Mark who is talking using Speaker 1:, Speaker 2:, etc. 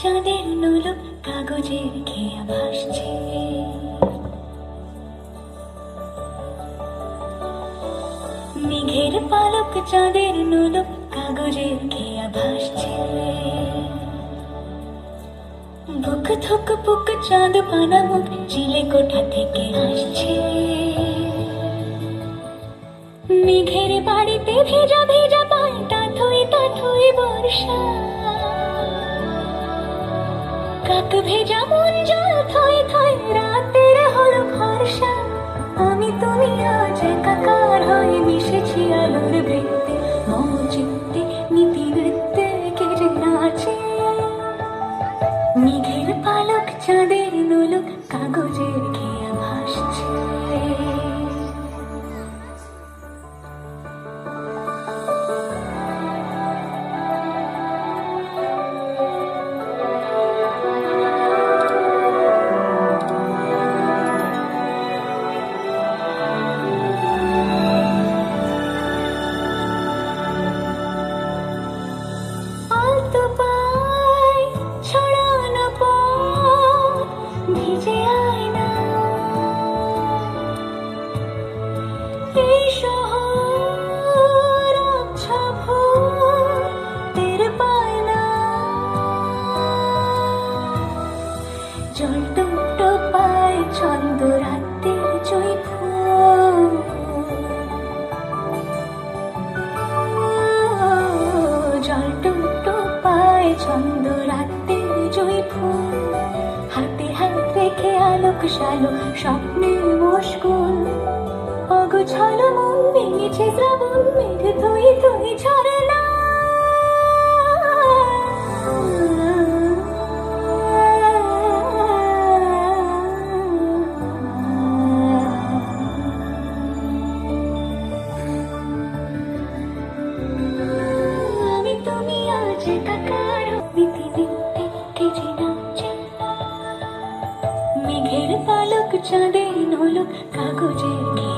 Speaker 1: চাঁদের নোলক কাগজের খেয়া ভাসছে মেঘের পালক চাঁদের নোলক কাগজের খেয়া ভাসছে বুক থুক পুক চাঁদ পানা মুখ চিলে কোঠা থেকে আসছে। মেঘের বাড়িতে ভেজা ভেজা পাল্টা থই তা থই বর্ষা। কাক ভেজা মন জল থই থই, রাতের হল ভরসা। আমি তুমি আজ একাকার হয়ে মিশেছি আলোর বৃত্তে। মম চিত্তে নীতি নৃত্যে কেড়ে নাচে। মেঘের পালক চাঁদের ছন্দ রাতের জয় ফুল হাতে হাত রেখে আলোক সালো স্বপ্নের মুশকুল অগোছাল মন ভেঙেছে শ্রাবণ মেঘ তুই তুই ঝরে না చడేనోలు కాకు చేకే